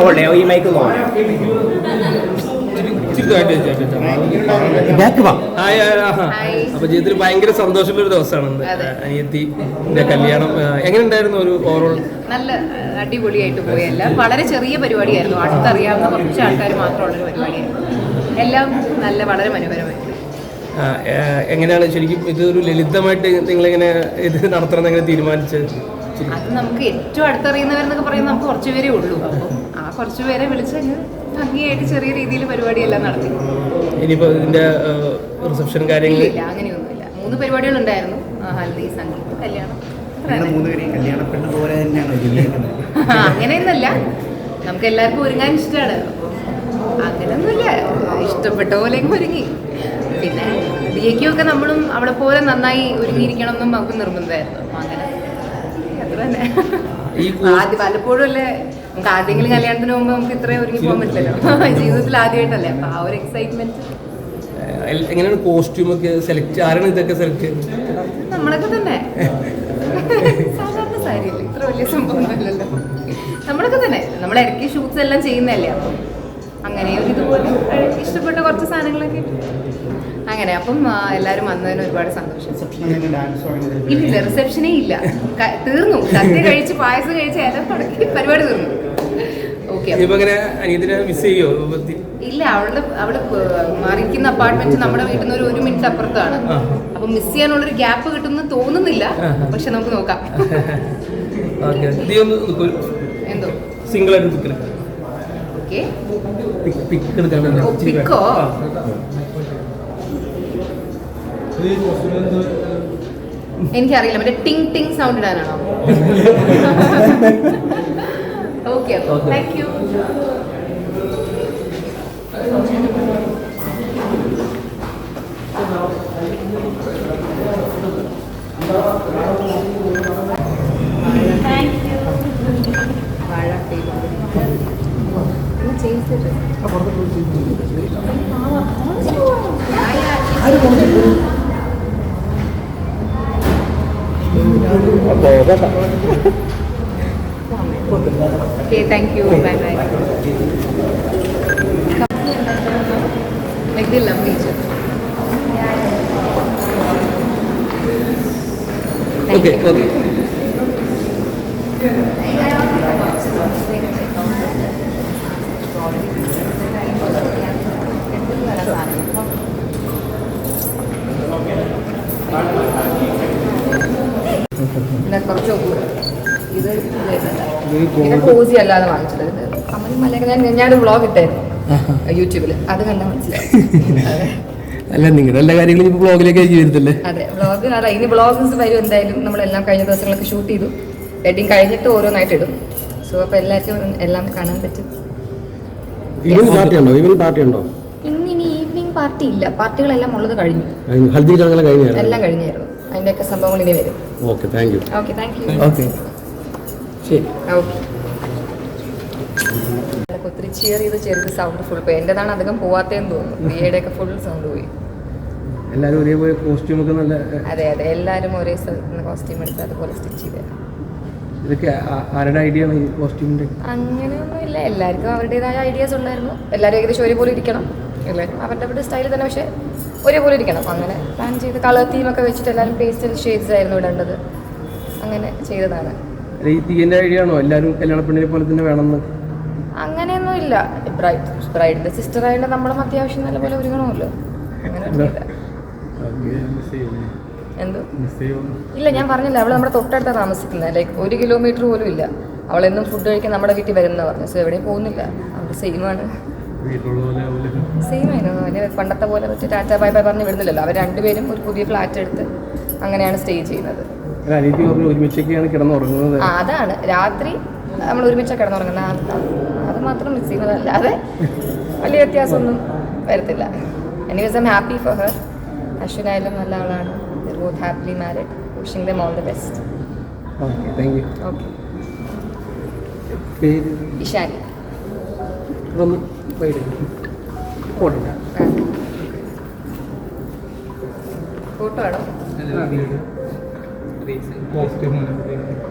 ഒന്ന് ഹോൾഡ് ചെയ്യാം ഈ മൈക്ക് ഒന്ന് ഹോൾഡ് അപ്പൊ ജീവിതത്തിൽ ഭയങ്കര സന്തോഷമുള്ള ഒരു ദിവസമാണ് അനിയത്തി കല്യാണം എങ്ങനെ ഉണ്ടായിരുന്നു ഒരു ഓവറോൾ നല്ല അടിപൊളിയായിട്ട് പോയല്ല വളരെ ചെറിയ പരിപാടിയായിരുന്നു അടുത്തറിയാവുന്ന കുറച്ച് ആൾക്കാർ മാത്രമുള്ള ഒരു പരിപാടിയായിരുന്നു എല്ലാം നല്ല വളരെ മനോഹരമായിരുന്നു എങ്ങനെയാണ് ശരിക്കും ഇതൊരു ലളിതമായിട്ട് നിങ്ങളിങ്ങനെ ഇത് നടത്തണം എങ്ങനെ തീരുമാനിച്ചത് അത് നമുക്ക് ഏറ്റവും അടുത്തറിയുന്നവരെന്നൊക്കെ പറയുന്നത് നമുക്ക് കുറച്ച് പേരേ ഉള്ളൂ അപ്പം ആ കുറച്ച് പേരെ വിളിച്ച് ഭംഗിയായിട്ട് ചെറിയ രീതിയിൽ പരിപാടിയെല്ലാം നടത്തി ഇനിയിപ്പോ ഇതിന്റെ റിസപ്ഷൻ കാര്യങ്ങൾ അങ്ങനെയൊന്നുമില്ല മൂന്ന് പരിപാടികളുണ്ടായിരുന്നു ഹൽദി സംഗീതം കല്യാണം അങ്ങനെയൊന്നല്ല നമുക്ക് എല്ലാവർക്കും ഒരുങ്ങാൻ ഇഷ്ടമാണ് അങ്ങനെയൊന്നുമില്ല ഇഷ്ടപ്പെട്ട പോലെ ഒരുങ്ങി പിന്നെ ഡിയൊക്കെ ഒക്കെ നമ്മളും അവളെ പോലെ നന്നായി ഒരുങ്ങിയിരിക്കണം എന്നും നമുക്ക് നിർബന്ധമായിരുന്നു അങ്ങനെ തന്നെ ആദ്യം പലപ്പോഴും അല്ലേ നമുക്ക് ആദ്യമെങ്കിലും കല്യാണത്തിന് മുമ്പ് നമുക്ക് ഇത്രയും ഒരുങ്ങി പോകാൻ പറ്റില്ലല്ലോ ജീവിതത്തിൽ ആദ്യമായിട്ടല്ലേ അപ്പൊ ആ ഒരു എക്സൈറ്റ്മെന്റ് എങ്ങനെയാണ് കോസ്റ്റ്യൂം ഒക്കെ സെലക്ട് ആരാണ് ഇതൊക്കെ സെലക്ട് ചെയ്യുന്നത് നമ്മളൊക്കെ തന്നെ സാധാരണ സാരിയല്ലേ ഇത്ര വലിയ സംഭവമൊന്നുമല്ലല്ലോ നമ്മളൊക്കെ തന്നെ നമ്മൾ ഇടയ്ക്ക് ഷൂട്ട്സ് എല്ലാം ചെയ്യുന്നതല്ലേ അപ്പം അങ്ങനെ ഒരു ഇതുപോലെ ഇഷ്ടപ്പെട്ട കുറച്ച് സാധനങ്ങളൊക്കെ അങ്ങനെ അപ്പം എല്ലാവരും വന്നതിന് ഒരുപാട് സന്തോഷം ഇല്ല റിസപ്ഷനേ ഇല്ല തീർന്നു സത്യ കഴിച്ച് പായസം കഴിച്ച് എല്ലാം തുടങ്ങി പരിപാടി തീർന്നു ഇല്ല അവളുടെ അവിടെ മറിക്കുന്ന അപ്പാർട്ട്മെന്റ് നമ്മുടെ വീട്ടിൽ നിന്ന് ഒരു മിനിറ്റ് അപ്പുറത്താണ് അപ്പൊ മിസ് ചെയ്യാനുള്ളൊരു ഗ്യാപ്പ് കിട്ടുന്നു തോന്നുന്നില്ല പക്ഷെ നമുക്ക് നോക്കാം എന്തോ സിംഗിൾ ആയിട്ട് പിക്കോ oh, എനിക്കറിയില്ല മറ്റേ ടിങ് ടിങ് sound ഇടാനാണോ okay thank you Okay, thank you. Bye bye. Like they love each other. Okay. പിന്നെ കോസി വാങ്ങിച്ചത് ഞാൻ യൂട്യൂബിൽ അത് കണ്ടാൽ മനസ്സിലായി എല്ലാ കാര്യങ്ങളും അതെ ഇനി ബ്ലോഗ്സ് വരും എന്തായാലും നമ്മളെല്ലാം കഴിഞ്ഞ ദിവസങ്ങളൊക്കെ ഷൂട്ട് ചെയ്തു വെഡിങ് കഴിഞ്ഞിട്ട് ഓരോന്നായിട്ട് ഇടും സോ അപ്പൊ എല്ലാവർക്കും എല്ലാം കാണാൻ പറ്റും ഈവനിങ് പാർട്ടി ഉണ്ടോ ഈവനിങ് പാർട്ടി ഉണ്ടോ ഇന്നിനി ഈവനിങ് പാർട്ടി ഇല്ല പാർട്ടികളെല്ലാം ഉള്ളത് കഴിഞ്ഞു ഹൽദി ചടങ്ങെല്ലാം കഴിഞ്ഞായിരുന്നു എല്ലാം കഴിഞ്ഞായിരുന്നു അതിന്റെയൊക്കെ സംഭവങ്ങൾ ഇനി വരും okay thank you okay thank you okay ശരി ഓക്കെ ഒത്തിരി ചെയർ ചെയ്ത് ചെറിയ സൗണ്ട് ഫുൾ പോയി എൻ്റെതാണ് അധികം പോവാത്തതെന്ന് തോന്നുന്നു ബിയുടെ ഒക്കെ ഫുൾ സൗണ്ട് പോയി എല്ലാവരും ഒരേപോലെ കോസ്റ്റ്യൂമൊക്കെ നല്ല അതെ അതെ എല്ലാവരും ഒരേ കോസ്റ്റ്യൂം എടുത്ത് അതുപോലെ സ്റ്റിച്ച് ചെയ്തതാണ് ഇതൊക്കെ ആരുടെ അങ്ങനെയൊന്നുമില്ല എല്ലാവർക്കും അവരുടേതായ ഐഡിയാസ് ഉണ്ടായിരുന്നു എല്ലാവരും ഏകദേശം ഒരുപോലെ ഇരിക്കണം അല്ലേ അവരുടെ അവരുടെ സ്റ്റൈൽ തന്നെ പക്ഷേ ഒരേപോലെ ഇരിക്കണം അങ്ങനെ പ്ലാൻ ചെയ്ത് കളർ തീമൊക്കെ വെച്ചിട്ട് എല്ലാവരും പേസ്റ്റൽ ഷെയ്ഡ്സ് ആയിരുന്നു ഇടേണ്ടത് അങ്ങനെ ചെയ്തതാണ് ഈ ഐഡിയ ആണോ എല്ലാവരും കല്യാണപ്പെണ്ണിനെ പോലെ തന്നെ വേണമെന്ന് അങ്ങനെയൊന്നും ഇല്ല ബ്രൈഡ് സിസ്റ്റർ ആയിട്ട് നമ്മളും അത്യാവശ്യം നല്ലപോലെ ഒരുങ്ങണമല്ലോ അങ്ങനെ എന്തോ ഇല്ല ഞാൻ പറഞ്ഞില്ല അവൾ നമ്മുടെ തൊട്ടടുത്ത താമസിക്കുന്നത് ലൈക്ക് ഒരു കിലോമീറ്റർ പോലും ഇല്ല അവൾ എന്നും ഫുഡ് കഴിക്കാൻ നമ്മുടെ വീട്ടിൽ വരുന്ന പറഞ്ഞു സോ എവിടെയും പോകുന്നില്ല അവൾ ആണ് സെയിം ആയിരുന്നു അവന് പണ്ടത്തെ പോലെ വെച്ച് ടാറ്റ ബൈ ബൈ പറഞ്ഞ് വിടുന്നില്ലല്ലോ അവർ രണ്ടുപേരും ഒരു പുതിയ ഫ്ലാറ്റ് എടുത്ത് അങ്ങനെയാണ് സ്റ്റേ ചെയ്യുന്നത് അതാണ് രാത്രി നമ്മൾ ഒരുമിച്ച് കിടന്നുറങ്ങുന്നത് അത് മാത്രം മിസ് ചെയ്യുന്നത് അല്ലാതെ വലിയ വ്യത്യാസമൊന്നും വരത്തില്ല എനിക്ക് ഹാപ്പി ഫോർ ഹർ അശ്വിനായാലും നല്ല ആളാണ് both happily married. Wishing them all the best. Okay thank you Okay. പേര് Ishani. ഇതൊന്ന് വൈഡ് പോട്ടെ ഫോട്ടോ ആണോ പോസ്റ്റ്